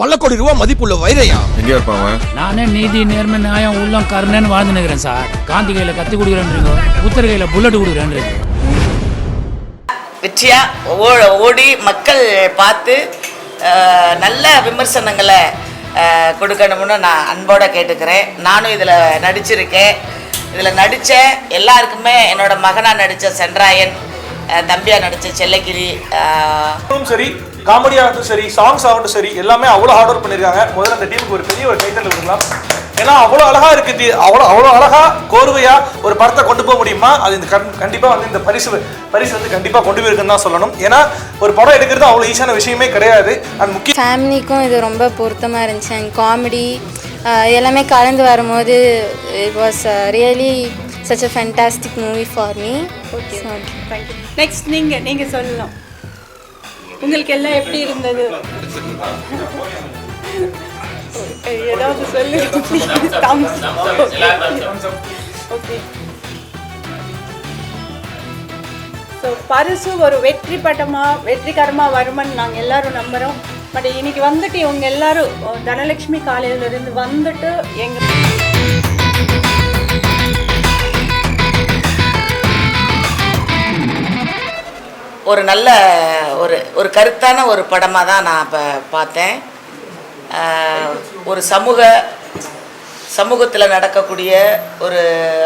பல கோடி ரூபாய் மதிப்புள்ள வைரையா? எங்க இருப்பான் அவன்? நானே நீதி நேர்மை நியாயம் உள்ளம் கருணைன்னு வாழ்ந்து நிற்கிறேன் சார். காந்தி கையில் கத்தி கொடுக்குறேன்றீங்க. புத்தர் கையில் புல்லட் கொடுக்குறேன்றீங்க. வெற்றியா? ஓ- ஓடி மக்கள் பார்த்து நல்ல விமர்சனங்களை கொடுக்கணும்னு நான் அன்போட கேட்டுக்கிறேன். நானும் இதில் நடிச்சிருக்கேன். இதில் நடித்த எல்லாருக்குமே என்னோட மகனாக நடித்த சென்றாயன் அஹ், தம்பியா நடித்த ஆகட்டும் சரி. காமெடியாக ஆகட்டும் சரி சாங்ஸ் ஆகட்டும் சரி எல்லாமே அவ்வளோ ஹார்ட் ஒர்க் பண்ணியிருக்காங்க முதல்ல அந்த டீமுக்கு ஒரு பெரிய ஒரு கைத்தல் கொடுக்கலாம். ஏன்னா அவ்வளோ அழகா இருக்கு தி- அவ்வளோ அவ்வளோ அழகா கோர்வையா ஒரு படத்தை கொண்டு போக முடியுமா? அது இந்த கண் கண்டிப்பாக வந்து இந்த பரிசு பரிசு வந்து கண்டிப்பாக கொண்டு போயிருக்குன்னு தான் சொல்லணும். ஏன்னா ஒரு படம் எடுக்கிறது அவ்வளோ ஈஸியான விஷயமே கிடையாது. அண்ட் முக்கிய ஃபேமிலிக்கும் இது ரொம்ப பொருத்தமாக இருந்துச்சு. அண்ட் காமெடி எல்லாமே கலந்து வரும்போது it was really such a fantastic movie for me okay thank you next நீங்க நீங்க சொல்லலாம் உங்களுக்கு எல்லாம் எப்படி இருந்தது? ஏதாவது சொல்லு. ஓகே ஸோ பரிசு ஒரு வெற்றி பட்டமாக வெற்றிகரமாக வரும்னு நாங்கள் எல்லாரும் நம்புகிறோம் பட் இன்னைக்கு வந்துட்டு இவங்க எல்லாரும் தனலட்சுமி காலையிலேருந்து வந்துட்டு எங்கள் ஒரு நல்ல ஒரு ஒரு கருத்தான ஒரு படமாக தான் நான் இப்போ பார்த்தேன். ஒரு சமூக சமூகத்தில் நடக்கக்கூடிய ஒரு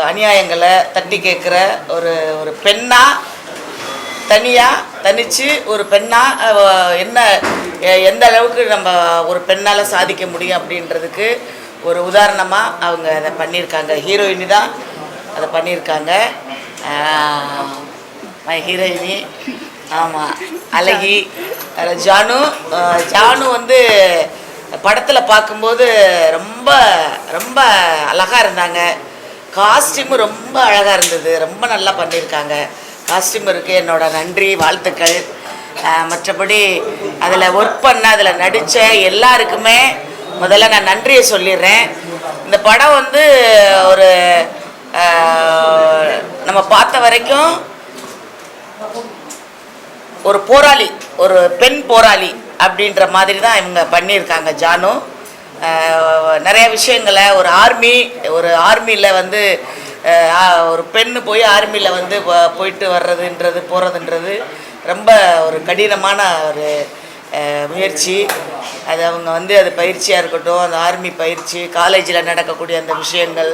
அநியாயங்களை தட்டி கேட்குற ஒரு ஒரு பெண்ணாக தனியாக தனித்து ஒரு பெண்ணாக என்ன எந்த அளவுக்கு நம்ம ஒரு பெண்ணால் சாதிக்க முடியும் அப்படின்றதுக்கு ஒரு உதாரணமாக அவங்க அதை பண்ணியிருக்காங்க. ஹீரோயினி தான் அதை பண்ணியிருக்காங்க. மை ஹீரோயினி ஆமாம் அழகி ஜானு ஜானு வந்து படத்தில் பார்க்கும்போது ரொம்ப ரொம்ப அழகாக இருந்தாங்க. காஸ்டியூமு ரொம்ப அழகாக இருந்தது. ரொம்ப நல்லா பண்ணியிருக்காங்க. காஸ்டியூமருக்கு என்னோட நன்றி வாழ்த்துக்கள். மற்றபடி அதில் ஒர்க் பண்ண அதில் நடித்த எல்லாருக்குமே முதல்ல நான் நன்றியை சொல்லிடுறேன். இந்த படம் வந்து ஒரு நம்ம பார்த்த வரைக்கும் ஒரு போராளி ஒரு பெண் போராளி அப்படின்ற மாதிரி தான் இவங்க பண்ணியிருக்காங்க ஜானு. நிறைய விஷயங்களை ஒரு ஆர்மி ஒரு ஆர்மியில் வந்து ஒரு பெண்ணு போய் ஆர்மியில் வந்து போயிட்டு வர்றதுன்றது போகிறதுன்றது ரொம்ப ஒரு கடினமான ஒரு முயற்சி. அது அவங்க வந்து அது பயிற்சியாக இருக்கட்டும் அந்த ஆர்மி பயிற்சி காலேஜில் நடக்கக்கூடிய அந்த விஷயங்கள்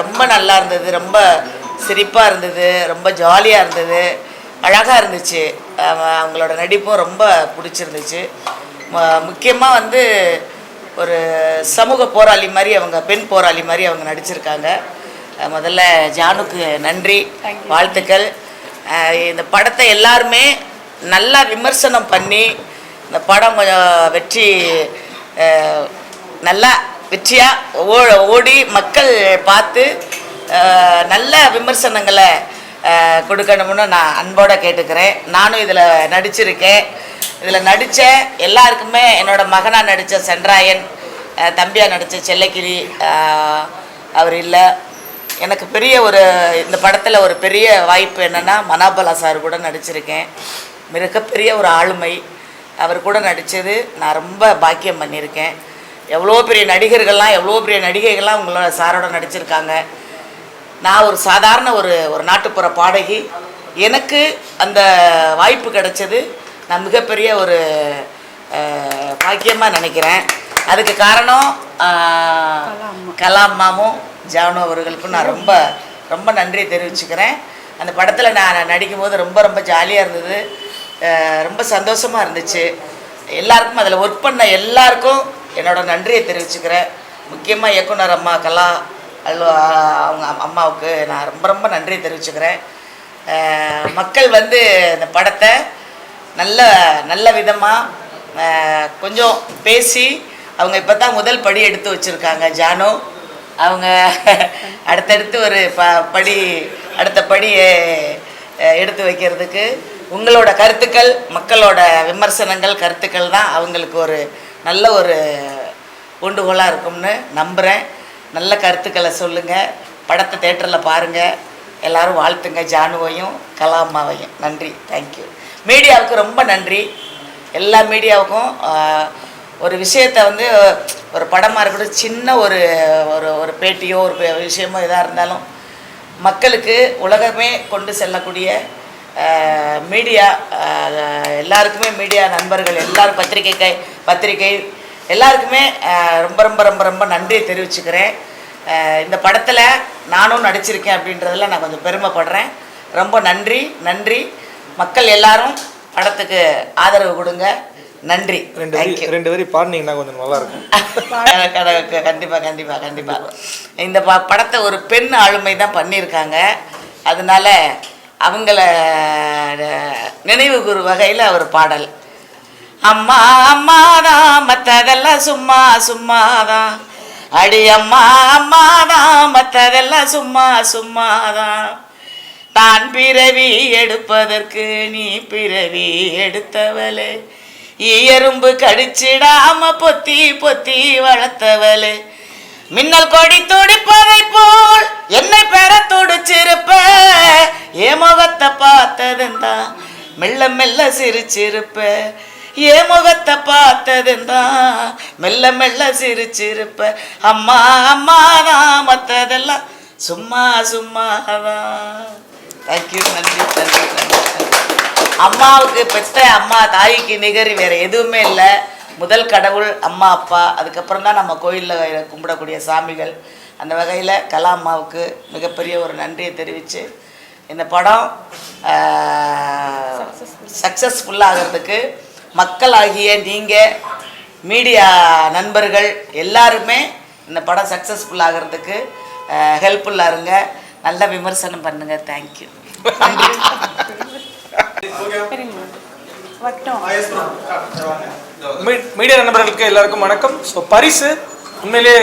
ரொம்ப நல்லா இருந்தது ரொம்ப சிரிப்பாக இருந்தது ரொம்ப ஜாலியாக இருந்தது. அழகாக இருந்துச்சு. அவ- அவங்களோட நடிப்பும் ரொம்ப பிடிச்சிருந்துச்சு. முக்கியமாக வந்து ஒரு சமூக போராளி மாதிரி அவங்க பெண் போராளி மாதிரி அவங்க நடிச்சிருக்காங்க. முதல்ல ஜானுக்கு நன்றி வாழ்த்துக்கள். இந்த படத்தை எல்லாருமே நல்லா விமர்சனம் பண்ணி இந்த படம் கொஞ்சம் வெற்றி நல்லா வெற்றியாக ஓ ஓடி மக்கள் பார்த்து நல்ல விமர்சனங்களை கொடுக்கணும்னு நான் அன்போட கேட்டுக்கிறேன். நானும் இதில் நடிச்சிருக்கேன். இதில் நடித்த எல்லாருக்குமே என்னோட மகனாக நடித்த சென்றாயன் தம்பியாக நடித்த செல்லக்கிளி அவர் இல்லை. எனக்கு பெரிய ஒரு இந்த படத்தில் ஒரு பெரிய வாய்ப்பு என்னென்னா மனாபலா சார் கூட நடிச்சிருக்கேன். மிகப்பெரிய ஒரு ஆளுமை. அவர் கூட நடித்தது நான் ரொம்ப பாக்கியம் பண்ணியிருக்கேன். எவ்வளோ பெரிய நடிகர்கள்லாம் எவ்வளோ பெரிய நடிகைகள்லாம் உங்களோட சாரோட நடிச்சிருக்காங்க. நான் ஒரு சாதாரண ஒரு ஒரு நாட்டுப்புற பாடகி. எனக்கு அந்த வாய்ப்பு கிடைச்சது. நான் மிகப்பெரிய ஒரு பாக்கியமாக நினைக்கிறேன். அதுக்கு காரணம் ஆஹ், கலாம்மாவும் ஜானு அவர்களுக்கும் நான் ரொம்ப ரொம்ப நன்றி தெரிவிச்சுக்கிறேன். அந்த படத்தில் நான் நடிக்கும்போது ரொம்ப ரொம்ப ஜாலியாக இருந்தது. ரொம்ப சந்தோஷமாக இருந்துச்சு. எல்லாருக்கும் அதில் ஒர்க் பண்ண எல்லாருக்கும் என்னோட நன்றியை தெரிவிச்சுக்கிறேன். முக்கியமாக இயக்குனர் அம்மா கலா அல்வா அவங்க அம்மாவுக்கு நான் ரொம்ப ரொம்ப நன்றி தெரிவிச்சுக்கிறேன். மக்கள் வந்து இந்த படத்தை நல்ல நல்ல விதமாக கொஞ்சம் பேசி அவங்க இப்போ தான் முதல் படி எடுத்து வச்சுருக்காங்க ஜானு. அவங்க அடுத்தடுத்து ஒரு ப படி அடுத்த படி எடுத்து வைக்கிறதுக்கு. உங்களோட கருத்துக்கள் மக்களோட விமர்சனங்கள் கருத்துக்கள் தான் அவங்களுக்கு ஒரு நல்ல ஒரு ஊண்டுகோலாக இருக்கும்னு நம்புகிறேன் நல்ல கருத்துக்களை சொல்லுங்கள் படத்தை தேட்டரில் பாருங்கள் எல்லாரும் வாழ்த்துங்க. ஜானுவையும் கலாம்மாவையும். நன்றி. தேங்க்யூ மீடியாவுக்கு ரொம்ப நன்றி. எல்லா மீடியாவுக்கும் ஒரு விஷயத்தை வந்து ஒரு படமாக இருக்கட்டும் சின்ன ஒரு ஒரு ஒரு பேட்டியோ ஒரு விஷயமோ எதாக இருந்தாலும் மக்களுக்கு உலகமே கொண்டு செல்லக்கூடிய மீடியா எல்லாருக்குமே மீடியா நண்பர்கள் எல்லாரும் பத்திரிகை கை பத்திரிகை எல்லாருக்குமே ரொம்ப ரொம்ப ரொம்ப ரொம்ப நன்றியை தெரிவிச்சுக்கிறேன். இந்த படத்தில் நானும் நடிச்சிருக்கேன் அப்படின்றதுல நான் கொஞ்சம் பெருமைப்படுறேன். ரொம்ப நன்றி நன்றி. மக்கள் எல்லாரும் படத்துக்கு ஆதரவு கொடுங்க. நன்றி. ரெண்டு வரி ரெண்டு வரி பாடினீங்கன்னா கொஞ்சம் நல்லா இருக்கும். கண்டிப்பா கண்டிப்பா கண்டிப்பா. இந்த ப- படத்தை ஒரு பெண் ஆளுமை தான் பண்ணியிருக்காங்க. அதனால அவங்கள நினைவு கூறு வகையில் அவர் பாடல். அம்மா அம்மாதான் மற்றதெல்லாம் சும்மா சும்மாதான் அடி அம்மா அம்மாதான் மற்றதெல்லாம் சும்மா சும்மாதான் நான் பிறவி எடுப்பதற்கு நீ பிறவி எடுத்தவளே. எறும்பு கடிச்சிடாம பொத்தி பொத்தி வளர்த்தவளே. மின்னல் கொடி துடிப்பதை போல் என்னை பெற துடிச்சிருப்ப. ஏமவத்தை பார்த்ததுந்தான் மெல்ல மெல்ல சிரிச்சிருப்ப. ஏ முகத்தை பார்த்ததுந்தா மெல்ல மெல்ல சிரிச்சிருப்ப. அம்மா அம்மா தான் மற்றதெல்லாம் சும்மா சும்மாதான் தேங்க்யூ நன்றி நன்றி நன்றி நன்றி. அம்மாவுக்கு பெற்ற அம்மா தாய்க்கு நிகர் வேற எதுவுமே இல்லை. முதல் கடவுள் அம்மா அப்பா. அதுக்கப்புறம் தான் நம்ம கோயிலில் கும்பிடக்கூடிய சாமிகள். அந்த வகையில் கலா அம்மாவுக்கு மிகப்பெரிய ஒரு நன்றியை தெரிவித்து இந்த படம் சக்ஸஸ்ஃபுல்லாகிறதுக்கு மக்களாகிய நீங்கள் மீடியா நண்பர்கள் எல்லாருமே இந்த படம் சக்ஸஸ்ஃபுல் ஆகிறதுக்கு ஹெல்ப்ஃபுல்லாக இருங்க. நல்ல விமர்சனம் பண்ணுங்கள் தேங்க்யூ மீடியா நண்பர்களுக்கு எல்லாருக்கும் வணக்கம். ஸோ பரிசு உண்மையிலே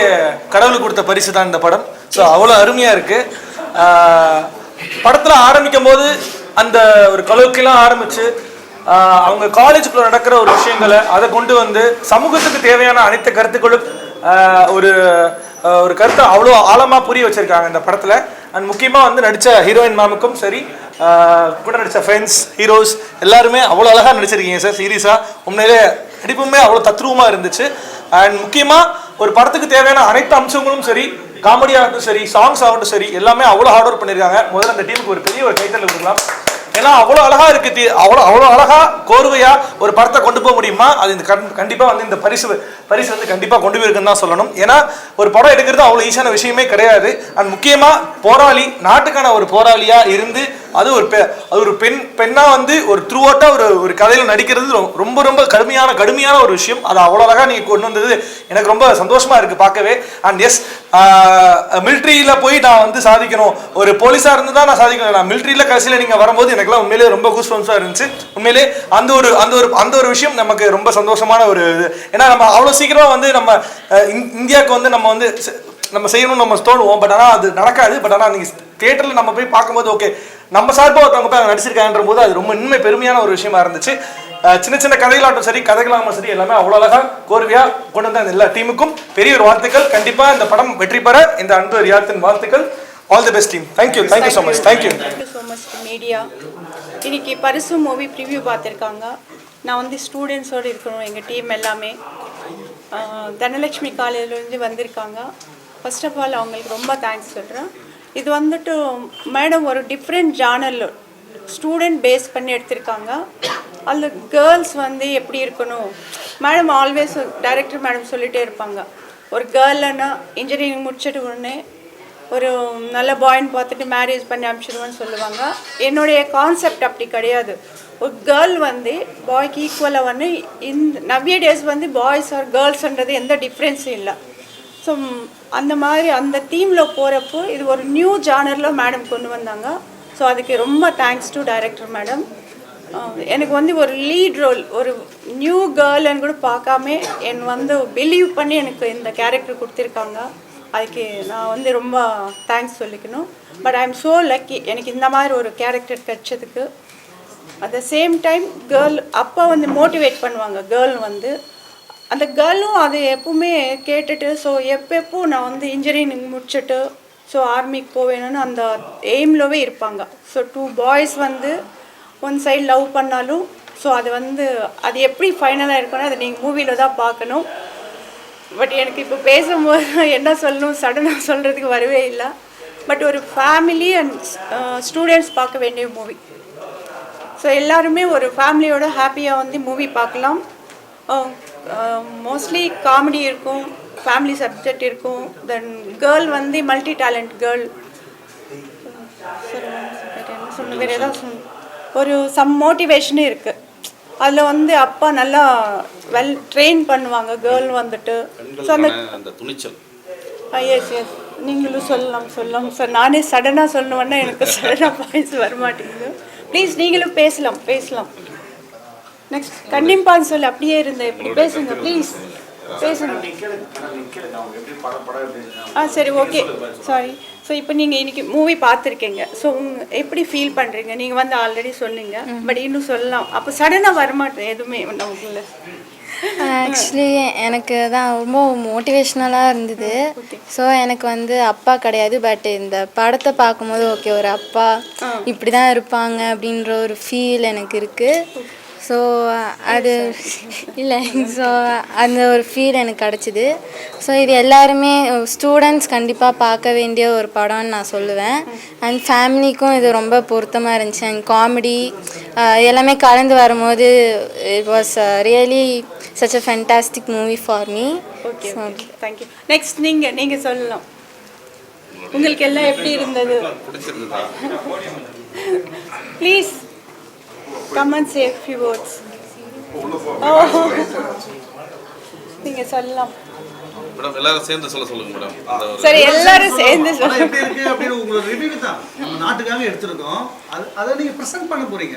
கடவுளுக்கு கொடுத்த பரிசு தான் இந்த படம். ஸோ அவ்வளோ அருமையாக இருக்குது படத்தில் ஆரம்பிக்கும் போது அந்த ஒரு கலோக்கெல்லாம் ஆரம்பித்து அவங்க காலேஜுக்குள்ள நடக்கிற ஒரு விஷயங்களை அதை கொண்டு வந்து சமூகத்துக்கு தேவையான அனைத்து கருத்துக்களும் ஒரு ஒரு கருத்தை அவ்வளோ ஆழமாக புரிய வச்சிருக்காங்க இந்த படத்தில். அண்ட் முக்கியமாக வந்து நடித்த ஹீரோயின் மேமுக்கும் சரி கூட நடித்த ஃப்ரெண்ட்ஸ் ஹீரோஸ் எல்லாருமே அவ்வளோ அழகாக நடிச்சிருக்கீங்க சார் சீரியஸாக உண்மையிலே நடிப்புமே அவ்வளோ தத்ரூபமாக இருந்துச்சு. அண்ட் முக்கியமாக ஒரு படத்துக்கு தேவையான அனைத்து அம்சங்களும் சரி காமெடியாகட்டும் சரி சாங்ஸ் ஆகட்டும் சரி எல்லாமே அவ்வளோ ஹார்ட் ஒர்க் பண்ணியிருக்காங்க முதல்ல அந்த டீமுக்கு ஒரு பெரிய ஒரு கைத்தல் கொடுக்கலாம். ஏன்னா அவ்வளோ அழகா இருக்குது அவ்வளோ அவ்வளோ அழகா கோர்வையா ஒரு படத்தை கொண்டு போக முடியுமா? அது இந்த கண் கண்டிப்பாக வந்து இந்த பரிசு பரிசு வந்து கண்டிப்பாக கொண்டு போயிருக்குன்னு தான் சொல்லணும். ஏன்னா ஒரு படம் எடுக்கிறது அவ்வளோ ஈஸியான விஷயமே கிடையாது. அண்ட் முக்கியமாக போராளி நாட்டுக்கான ஒரு போராளியாக இருந்து அது ஒரு பெ அது ஒரு பெண் பெண்ணா வந்து ஒரு த்ரூ அவுட்டாக ஒரு ஒரு கதையில் நடிக்கிறது ரொம்ப ரொம்ப கடுமையான கடுமையான ஒரு விஷயம். அது அவ்வளோ அழகா நீங்க கொண்டு வந்தது எனக்கு ரொம்ப சந்தோஷமா இருக்கு பார்க்கவே. அண்ட் எஸ் மிலிட்ரியில் போய் நான் வந்து சாதிக்கணும். ஒரு போலீஸாக இருந்து தான் நான் சாதிக்கணும். நான் மிலிட்ரியில் கடைசியில் நீங்கள் வரும்போது எனக்குலாம் உண்மையிலேயே ரொம்ப கூஸ்பம்ஸாக இருந்துச்சு. உண்மையிலே அந்த ஒரு அந்த ஒரு அந்த ஒரு விஷயம் நமக்கு ரொம்ப சந்தோஷமான ஒரு இது. ஏன்னா நம்ம அவ்வளோ சீக்கிரமாக வந்து நம்ம இந்- இந்தியாவுக்கு வந்து நம்ம வந்து செ- நம்ம செய்யணும்னு நம்ம தோணுவோம். பட் ஆனால் அது நடக்காது. பட் ஆனால் நீங்கள் தியேட்டரில் நம்ம போய் பார்க்கும்போது ஓகே நம்ம சார்பாக ஒருத்தவங்க போய் அங்கே நடிச்சிருக்காங்கன்ற போது அது ரொம்ப உண்மை பெருமையான ஒரு விஷயமா இருந்துச்சு. சின்ன சின்ன கதைகளாகட்டும் சரி கதைகளாகவும் சரி எல்லாமே அவ்வளோ அழகாக கோர்வையாக கொண்டு வந்த எல்லா டீமுக்கும் பெரிய ஒரு வாழ்த்துக்கள். கண்டிப்பாக இந்த படம் வெற்றி பெற இந்த அன்பு ரியாத்தின் வாழ்த்துக்கள். All the best team thank you thank you so much thank you so much media இன்னைக்கு பரிசு மூவி ப்ரிவ்யூ பார்த்துருக்காங்க. நான் வந்து ஸ்டூடெண்ட்ஸோடு இருக்கணும் எங்கள் டீம் எல்லாமே. தனலட்சுமி காலேஜ்லேருந்து வந்திருக்காங்க. ஃபர்ஸ்ட் ஆஃப் ஆல் அவங்களுக்கு ரொம்ப தேங்க்ஸ் சொல்கிறேன் இது வந்துட்டு மேடம் ஒரு டிஃப்ரெண்ட் ஜானல் ஸ்டூடெண்ட் பேஸ் பண்ணி எடுத்திருக்காங்க. அதில் கேர்ள்ஸ் வந்து எப்படி இருக்கணும்? மேடம் ஆல்வேஸ் டைரக்டர் மேடம் சொல்லிகிட்டே இருப்பாங்க. ஒரு கேர்ள்னா இன்ஜினியரிங் முடிச்சிட்டு உடனே ஒரு நல்ல பாய்ன்னு பார்த்துட்டு மேரேஜ் பண்ணி அனுப்பிச்சிடுவேன்னு சொல்லுவாங்க. என்னுடைய கான்செப்ட் அப்படி கிடையாது. ஒரு கேர்ள் வந்து பாய்க்கு ஈக்குவலாக வந்து இந்த நவ்ய டேஸ் வந்து பாய்ஸ் ஆர் கேர்ள்ஸ்ன்றது எந்த டிஃப்ரென்ஸும் இல்லை. ஸோ அந்த மாதிரி அந்த தீமில் போகிறப்போ இது ஒரு நியூ ஜானரில் மேடம் கொண்டு வந்தாங்க. ஸோ அதுக்கு ரொம்ப தேங்க்ஸ் டு டைரக்டர் மேடம் எனக்கு வந்து ஒரு லீட் ரோல் ஒரு நியூ கேர்ள்னு கூட பார்க்காம என் வந்து பிலீவ் பண்ணி எனக்கு இந்த கேரக்டர் கொடுத்துருக்காங்க. அதுக்கு நான் வந்து ரொம்ப தேங்க்ஸ் சொல்லிக்கணும். But I am so lucky எனக்கு இந்த மாதிரி ஒரு கேரக்டர் கிடைச்சதுக்கு. At the same time girl அப்பா வந்து மோட்டிவேட் பண்ணுவாங்க கேர்ள் வந்து. அந்த கேர்ளும் அது எப்பவுமே கேட்டுட்டு ஸோ எப்பப்போ நான் வந்து இன்ஜினியரிங் முடிச்சுட்டு ஸோ ஆர்மிக்கு போவேணும்னு அந்த எய்ம்லவே இருப்பாங்க. ஸோ டூ பாய்ஸ் வந்து ஒன் சைடு லவ் பண்ணாலும் ஸோ அது வந்து அது எப்படி ஃபைனலாக இருக்கணும் அதை நீங்கள் மூவியில் தான் பார்க்கணும். பட் எனக்கு இப்போ பேசும்போது என்ன சொல்லணும் சடனாக சொல்கிறதுக்கு வரவே இல்லை. பட் ஒரு ஃபேமிலி அண்ட் ஸ்டூடெண்ட்ஸ் பார்க்க வேண்டிய மூவி ஸோ எல்லாருமே ஒரு ஃபேமிலியோட ஹாப்பியாக வந்து மூவி பார்க்கலாம். Um, மோஸ்ட்லி காமெடி இருக்கும் ஃபேமிலி சப்ஜெக்ட் இருக்கும் தென் கேர்ள் வந்து மல்டி டேலண்ட் கேர்ள் வேறு ஏதாவது ஒரு சம் மோட்டிவேஷனும் இருக்குது அதில் வந்து அப்பா நல்லா வெல் ட்ரெயின் பண்ணுவாங்க கேர்ள் வந்துட்டு. ஸோ அந்த அந்த துணிச்சல். எஸ் எஸ் நீங்களும் சொல்லலாம் சொல்லலாம். சார் நானே சடனாக சொல்லணுன்னா எனக்கு சடனாக வாய்ஸ் வர மாட்டேங்குது ப்ளீஸ் நீங்களும் பேசலாம் பேசலாம். நெக்ஸ்ட் கண்டிப்பான்னு சொல்லி அப்படியே இருந்தேன் இப்படி பேசுங்க ப்ளீஸ் பேசுங்க. ஆ சரி ஓகே. சாரி ஸோ இப்போ நீங்கள் இன்னைக்கு மூவி பார்த்துருக்கீங்க. ஸோ உங்க எப்படி ஃபீல் பண்ணுறீங்க நீங்கள் வந்து ஆல்ரெடி சொன்னீங்க. பட் இன்னும் சொல்லலாம். அப்போ சடனாக வரமாட்டேன் எதுவுமே நமக்குள்ள ஆக்சுவலி எனக்கு தான் ரொம்ப மோட்டிவேஷ்னலாக இருந்தது. ஸோ எனக்கு வந்து அப்பா கிடையாது பட் இந்த படத்தை பார்க்கும்போது ஓகே ஒரு அப்பா இப்படி தான் இருப்பாங்க அப்படின்ற ஒரு ஃபீல் எனக்கு இருக்குது ஸோ அது இல்லை ஸோ அந்த ஒரு ஃபீல் எனக்கு கிடச்சிது. ஸோ இது எல்லாருமே ஸ்டூடெண்ட்ஸ் கண்டிப்பாக பார்க்க வேண்டிய ஒரு படம்னு நான் சொல்லுவேன். அண்ட் ஃபேமிலிக்கும் இது ரொம்ப பொருத்தமாக இருந்துச்சு. அண்ட் காமெடி எல்லாமே கலந்து வரும்போது it was really such a fantastic movie for me okay okay thank you next நீங்கள் நீங்கள் சொல்லலாம் உங்களுக்கு எல்லாம் எப்படி இருந்தது? பிடிச்சிருந்ததா? Please come and save few words நீங்கள் சொல்லலாம். மேடம் எல்லாரும் சேர்ந்து சொல்ல சொல்லுங்க மேடம் சரி எல்லாரும் சேர்ந்து சொல்லுங்க. எப்படி இருக்கு அப்படின்னு உங்களோட ரிவ்யூ தான். நம்ம நாட்டுக்காக எடுத்திருக்கோம். அது அதை நீங்க ப்ரெசென்ட் பண்ண போறீங்க.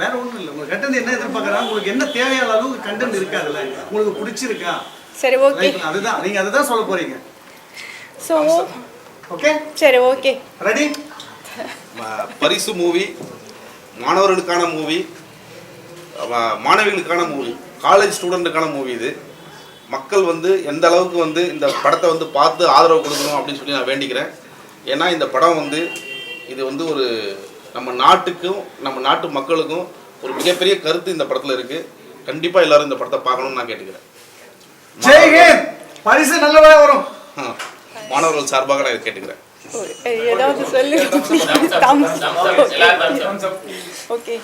வேற ஒண்ணும் இல்லை. உங்களுக்கு கண்டென்ட் என்ன எதிர்பார்க்கறாங்க? உங்களுக்கு என்ன தேவையான அளவுக்கு கண்டென்ட் இருக்காதுல்ல? உங்களுக்கு பிடிச்சிருக்கா? சரி ஓகே அதுதான். நீங்க அதை தான் சொல்ல போறீங்க. ஸோ ஓகே சரி ஓகே ரெடி பரிசு மூவி. மாணவர்களுக்கான மூவி மாணவிகளுக்கான மூவி காலேஜ் ஸ்டூடெண்ட்டுக்கான மூவி இது. மக்கள் வந்து எந்த அளவுக்கு வந்து இந்த படத்தை வந்து பார்த்து ஆதரவு கொடுக்கணும் அப்படின்னு சொல்லி நான் வேண்டிக்கிறேன். ஏன்னா இந்த படம் வந்து இது வந்து ஒரு நம்ம நாட்டுக்கும் நம்ம நாட்டு மக்களுக்கும் ஒரு மிகப்பெரிய கருத்து இந்த படத்தில் இருக்குது கண்டிப்பாக எல்லாரும் இந்த படத்தை பார்க்கணும்னு நான் கேட்டுக்கிறேன். பரிசு நல்லதா வரும். மாணவர்கள் சார்பாக நான் இதை கேட்டுக்கிறேன். ஏதாவது சொல்லு ஓகே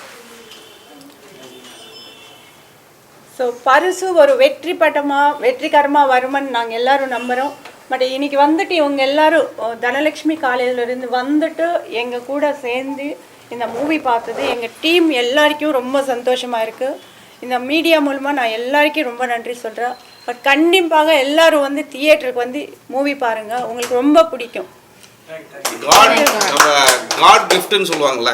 ஸோ பரிசு ஒரு வெற்றி பட்டமாக வெற்றிகரமாக வரும்னு நாங்கள் எல்லாரும் நம்புகிறோம் பட் இன்றைக்கி வந்துட்டு இவங்க எல்லாரும் தனலக்ஷ்மி தனலட்சுமி காலேஜிலேருந்து வந்துட்டு எங்கள் கூட சேர்ந்து இந்த மூவி பார்த்தது எங்கள் டீம் எல்லாருக்கும் ரொம்ப சந்தோஷமாக இருக்குது இந்த மீடியா மூலமாக நான் எல்லாருக்கும் ரொம்ப நன்றி சொல்கிறேன் பட் கண்டிப்பாக எல்லாரும் வந்து தியேட்டருக்கு வந்து மூவி பாருங்கள் உங்களுக்கு ரொம்ப பிடிக்கும். காட் நம்ம காட் கிஃப்ட்னு சொல்லுவாங்களே